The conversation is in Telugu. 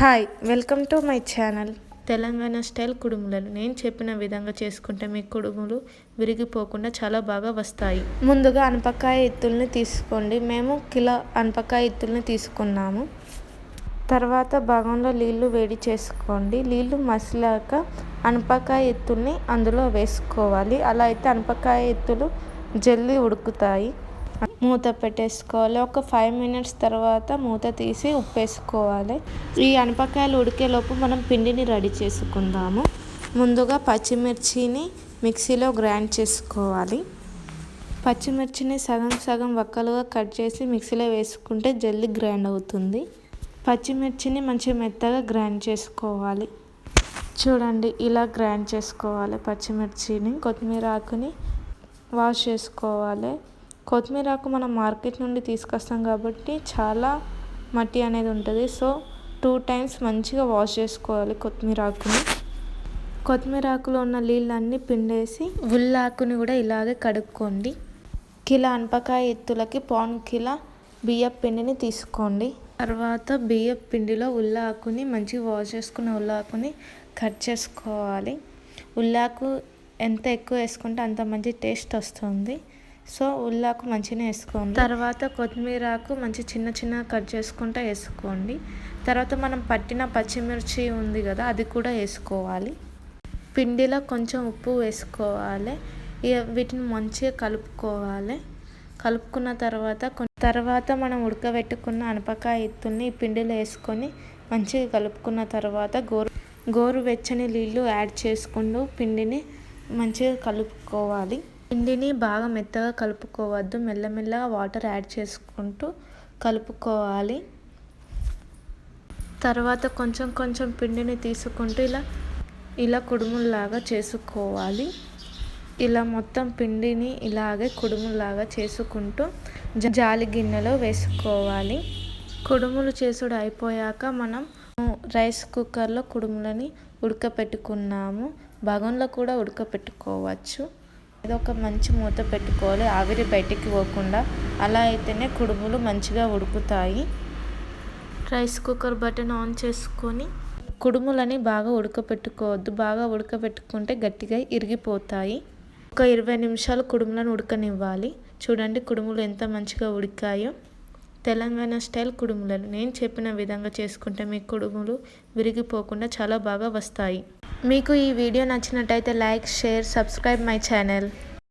Hi welcome to my channel Telangana style కుడుములను. నేను చెప్పిన విధంగా చేసుకుంటే మీ కుడుములు విరిగిపోకుండా చాలా బాగా వస్తాయి. ముందుగా అనపకాయ ఎత్తుల్ని తీసుకోండి. మేము కిలో అనపకాయ ఎత్తుల్ని తీసుకున్నాము. తర్వాత భాగంలో నీళ్ళు వేడి చేసుకోండి. నీళ్ళు మసిలాక అనపకాయ ఎత్తుల్ని అందులో వేసుకోవాలి. అలా అయితే అనపకాయ ఎత్తులు జల్దీ ఉడుకుతాయి. మూత పెట్టేసుకోవాలి. ఒక ఫైవ్ మినిట్స్ తర్వాత మూత తీసి ఉప్పు వేసుకోవాలి ఈ అనపకాయలు ఉడికేలోపు మనం పిండిని రెడీ చేసుకుందాము. ముందుగా పచ్చిమిర్చిని మిక్సీలో గ్రైండ్ చేసుకోవాలి. పచ్చిమిర్చిని సగం సగం వక్కలుగా కట్ చేసి మిక్సీలో వేసుకుంటే జల్దీ గ్రైండ్ అవుతుంది. పచ్చిమిర్చిని మంచి మెత్తగా గ్రైండ్ చేసుకోవాలి. చూడండి ఇలా గ్రైండ్ చేసుకోవాలి పచ్చిమిర్చిని. కొత్తిమీర ఆకుని వాష్ చేసుకోవాలి. కొత్తిమీర ఆకు మనం మార్కెట్ నుండి తీసుకొస్తాం కాబట్టి చాలా మట్టి అనేది ఉంటుంది. సో టూ టైమ్స్ మంచిగా వాష్ చేసుకోవాలి కొత్తిమీర ఆకుని కొత్తిమీర ఆకులో ఉన్న నీళ్ళన్నీ పిండేసి ఉల్లాకుని కూడా ఇలాగే కడుక్కోండి. కిలో అనపకాయ ఎత్తులకి పాన్ కిలో బియ్యం పిండిని తీసుకోండి. తర్వాత బియ్యం పిండిలో ఉల్లాకుని మంచిగా వాష్ చేసుకున్న ఉల్లాకుని కట్ చేసుకోవాలి. ఉల్లాకు ఎంత ఎక్కువ వేసుకుంటే అంత మంచి టేస్ట్ వస్తుంది. సో ఉల్లాకు మంచిగా వేసుకోండి. తర్వాత కొత్తిమీర ఆకు మంచి చిన్న చిన్న కట్ చేసుకుంటూ వేసుకోండి. తర్వాత మనం పట్టిన పచ్చిమిర్చి ఉంది కదా అది కూడా వేసుకోవాలి. పిండిలో కొంచెం ఉప్పు వేసుకోవాలి. వీటిని మంచిగా కలుపుకోవాలి. కలుపుకున్న తర్వాత తర్వాత మనం ఉడకబెట్టుకున్న అనపకాయ ఎత్తుల్ని పిండిలో వేసుకొని మంచిగా కలుపుకున్న తర్వాత గోరు గోరు వెచ్చని నీళ్ళు యాడ్ చేసుకుంటూ పిండిని మంచిగా కలుపుకోవాలి. పిండిని బాగా మెత్తగా కలుపుకోవద్దు. మెల్లమెల్లగా వాటర్ యాడ్ చేసుకుంటూ కలుపుకోవాలి. తర్వాత కొంచెం కొంచెం పిండిని తీసుకుంటూ ఇలా ఇలా కుడుముల్లాగా చేసుకోవాలి. ఇలా మొత్తం పిండిని ఇలాగే కుడుముల్లాగా చేసుకుంటూ జాలి గిన్నెలో వేసుకోవాలి. కుడుములు చేసుడు అయిపోయాక మనం రైస్ కుక్కర్లో కుడుములని ఉడకపెట్టుకున్నాము. భగంలో కూడా ఉడకపెట్టుకోవచ్చు. ఇది ఒక మంచి మూత పెట్టుకోవాలి. ఆవిరి బయటికి పోకుండా అలా అయితేనే కుడుములు మంచిగా ఉడుకుతాయి. రైస్ కుక్కర్ బటన్ ఆన్ చేసుకొని కుడుములని బాగా ఉడకపెట్టుకోవద్దు. బాగా ఉడకబెట్టుకుంటే గట్టిగా ఇరిగిపోతాయి. ఒక ఇరవై నిమిషాలు కుడుములను ఉడకనివ్వాలి. చూడండి కుడుములు ఎంత మంచిగా ఉడికాయో. తెలంగాణ స్టైల్ కుడుములను. నేను చెప్పిన విధంగా చేసుకుంటే మీ కుడుములు విరిగిపోకుండా చాలా బాగా వస్తాయి. మీకు ఈ వీడియో నచ్చినట్టయితే like share subscribe my channel.